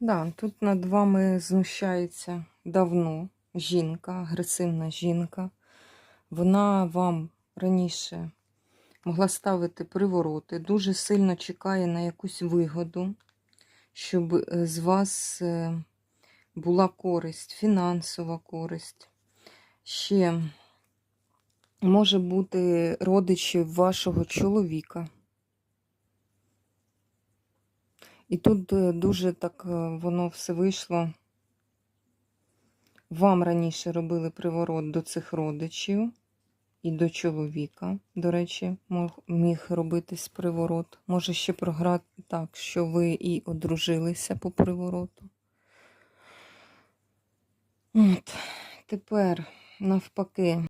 Да, тут над вами знущається давно жінка, агресивна жінка. Вона вам раніше могла ставити привороти, дуже сильно чекає на якусь вигоду, щоб е, з вас е, була користь, фінансова користь. Ще може бути родичів вашого чоловіка. І тут е, дуже так е, воно все вийшло. Вам раніше робили приворот до цих родичів і до чоловіка, до речі, міг робитись приворот. Може ще програти так, що ви і одружилися по привороту. От, тепер навпаки.